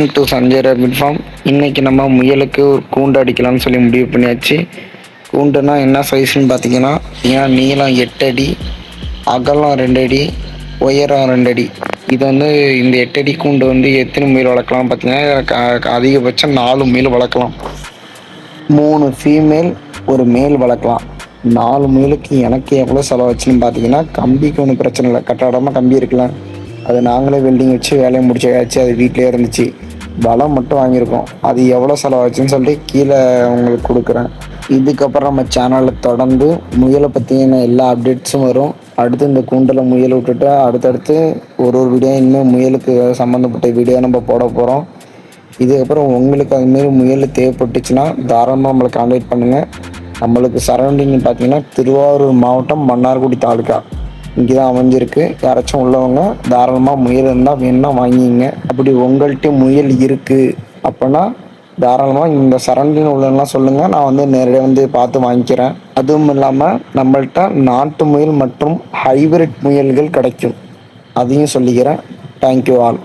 Welcome to Sanjay rapid farm இன்றைக்கி நம்ம முயலுக்கு ஒரு கூண்டு அடிக்கலாம்னு சொல்லி முடிவு பண்ணியாச்சு. கூண்டுனா என்ன சைஸ்னு பார்த்தீங்கன்னா ஏன் நீளம் எட்டு அடி அகலம் ரெண்டு அடி உயரம் ரெண்டு அடி. இது வந்து இந்த எட்டு அடி கூண்டு வந்து எத்தனை முயல் வளர்க்கலாம் பார்த்தீங்கன்னா க- அதிகபட்சம் நாலு முயல் வளர்க்கலாம். மூணு ஃபீமேல் ஒரு மேல் வளர்க்கலாம். நாலு முயலுக்கு எனக்கு எவ்வளோ செலவாச்சுன்னு பார்த்தீங்கன்னா கம்பிக்கு ஒன்றும் பிரச்சனை இல்லை. கட்டாடமாக கம்பி இருக்கலாம் அது நாங்களே வெல்டிங் வச்சு வேலையை முடிச்சாச்சு. அது வீட்டிலே இருந்துச்சு. வளம் மட்டும் வாங்கியிருக்கோம். அது எவ்வளோ செலவாச்சுன்னு சொல்லிட்டு கீழே உங்களுக்கு கொடுக்குறேன். இதுக்கப்புறம் நம்ம சேனலில் தொடர்ந்து முயலை பற்றின எல்லா அப்டேட்ஸும் வரும். அடுத்து இந்த கூண்டில் முயல் விட்டுட்டு அடுத்தடுத்து ஒரு ஒரு வீடியோ இனிமேல் முயலுக்கு சம்மந்தப்பட்ட வீடியோ நம்ம போட போகிறோம் இதுக்கப்புறம் உங்களுக்கு அதுமாரி முயல் தேவைப்பட்டுச்சுன்னா தாராளமாக நம்மளை காண்டாக்ட் பண்ணுங்கள் நம்மளுக்கு சரௌண்டிங் பார்த்தீங்கன்னா திருவாரூர் மாவட்டம் மன்னார்குடி தாலுக்கா இங்கே தான் அமைஞ்சிருக்கு. யாராச்சும் உள்ளவங்க தாராளமாக முயல் இருந்தால் வேணும்னா வாங்கிங்க. அப்படி உங்கள்கிட்ட முயல் இருக்குது அப்படின்னா தாராளமாக இந்த சரௌண்டிங் உள்ளலாம் சொல்லுங்கள் நான் வந்து நேரடியாக வந்து பார்த்து வாங்கிக்கிறேன். அதுவும் இல்லாமல் நம்மள்ட்ட நாட்டு முயல் மற்றும் ஹைபிரிட் முயல்கள் கிடைக்கும். அதையும் சொல்லிக்கிறேன். Thank you all